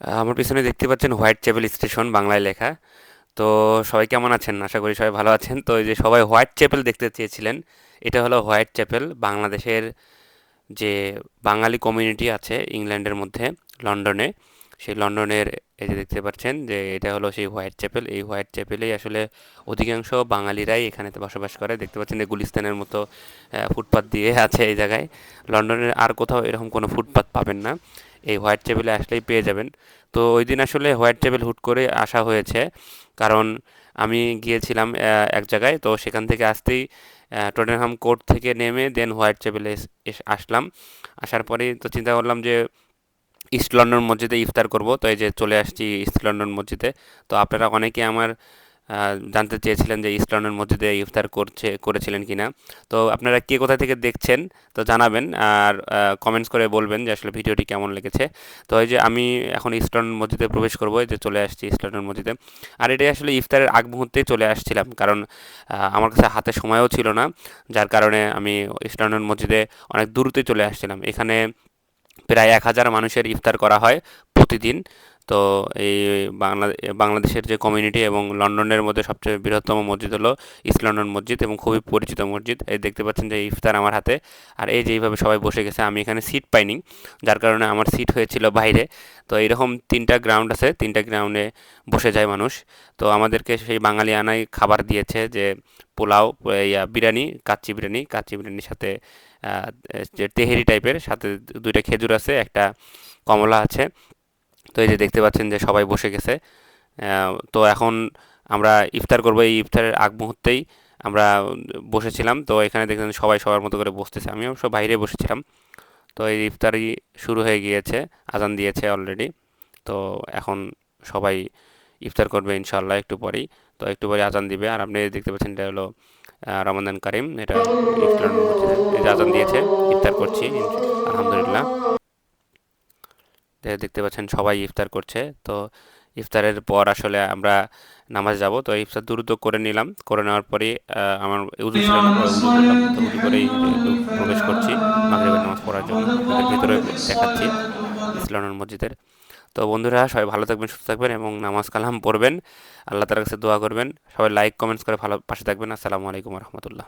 আমার পিছনে দেখতে পাচ্ছেন হোয়াইট চ্যাপেল স্টেশন বাংলায় লেখা। তো সবাই কেমন আছেন? আশা করি সবাই ভালো আছেন। তো এই যে সবাই হোয়াইট চ্যাপেল দেখতে চেয়েছিলেন এটা হলো হোয়াইট চ্যাপেল বাংলাদেশের যে বাঙালি কমিউনিটি আছে ইংল্যান্ডের মধ্যে লন্ডনে। সেই লন্ডনের এই যে দেখতে পাচ্ছেন যে এটা হলো সেই হোয়াইট চ্যাপেল। এই হোয়াইট চ্যাপেলেই আসলে অধিকাংশ বাঙালিরাই এখানেতে বসবাস করে। দেখতে পাচ্ছেন যে গুলিস্তানের মতো আহ, ফুটপাত দিয়ে আছে এই জায়গায়। লন্ডনের আর কোথাও এরকম কোনো ফুটপাত পাবেন না। এই হোয়াইট টেবিলে আসলেই পেয়ে যাবেন। তো ওই দিন আসলে হোয়াইট টেবিল হুট করে আসা হয়েছে। কারণ আমি গিয়েছিলাম এক জায়গায়। তো সেখান থেকে আসতেই টটেনহাম কোর্ট থেকে নেমে দেন হোয়াইট টেবিলে আসলাম। আসার পরেই তো চিন্তা করলাম যে, ইস্ট লন্ডন মসজিদে ইফতার করব। তো এই যে চলে আসছি ইস্ট লন্ডন মসজিদে। তো আপনারা অনেকে আমার জানতে চেয়েছিলেন যে লন্ডন মসজিদে ইফতার করছে, করেছিলেন কিনা। তো আপনারা কে কোথা থেকে দেখছেন, তো জানাবেন আর কমেন্টস করে বলবেন যে আসলে ভিডিওটি কেমন লেগেছে। তো এই যে আমি এখন লন্ডন মসজিদে প্রবেশ করব যে চলে আসছি লন্ডন মসজিদে আর এটাই আসলে ইফতারের আগ মুহূর্তেই চলে আসছিলাম, কারণ আমার কাছে হাতে সময়ও ছিল না, যার কারণে আমি লন্ডন মসজিদে অনেক দূরতে চলে আসছিলাম। এখানে প্রায় এক হাজার মানুষের ইফতার করা হয় প্রতিদিন। তো এই বাংলা, বাংলাদেশের যে কমিউনিটি এবং লন্ডনের মধ্যে সবচেয়ে বৃহত্তম মসজিদ হলো ইস্ট লন্ডন মসজিদ এবং খুবই পরিচিত মসজিদ। এই দেখতে পাচ্ছেন যে ইফতার আমার হাতে। আর এই যে এইভাবে সবাই বসে গেছে, আমি এখানে সিট পাইনি, যার কারণে আমার সিট হয়েছিল বাইরে। তো এইরকম তিনটা গ্রাউন্ড আছে, তিনটা গ্রাউন্ডে বসে যায় মানুষ। তো আমাদেরকে সেই বাঙালি আনাই খাবার দিয়েছে যে পোলাও, ইয়া, বিরিয়ানি, কাচ্চি বিরিয়ানি। কাচ্চি বিরিয়ানির সাথে তেহেরি টাইপের সাথে দুইটা খেজুর আছে, একটা কমলা আছে। তো এই যে দেখতে পাচ্ছেন যে সবাই বসে গেছে। তো এখন আমরা ইফতার করব। এই ইফতারের আগ মুহূর্তেই আমরা বসেছিলাম। তো এখানে দেখছেন সবাই সবার মতো করে বসতেছে। আমিও সব বাইরে বসেছিলাম। তো এই ইফতারি শুরু হয়ে গিয়েছে, আজান দিয়েছে অলরেডি তো এখন সবাই ইফতার করবে ইনশাল্লাহ একটু পরেই। তো একটু পরে আজান দিবে। আর আপনি দেখতে পাচ্ছেন এটা হলো রমাদান কারিম। এটা ইফতার আজান দিয়েছে, ইফতার করছি, আলহামদুলিল্লাহ। দেখতে পাচ্ছেন সবাই ইফতার করছে। তো ইফতারের পর আসলে আমরা নামাজ যাব। তো ইফতার দ্রুত করে নিলাম। করে নেওয়ার পরে আমার উজু প্রবেশ করছি মাগরিবের নামাজ পড়ার জন্য। ভিতরে দেখাচ্ছি ইসলামের মসজিদের। তো বন্ধুরা, সবাই ভালো থাকবেন, সুস্থ থাকবেন এবং নামাজ কালাম পড়বেন। আল্লাহ তালার কাছে দোয়া করবেন। সবাই লাইক কমেন্টস করে ভালো পাশে থাকবেন। আসসালামু আলাইকুম রহমতুল্লাহ।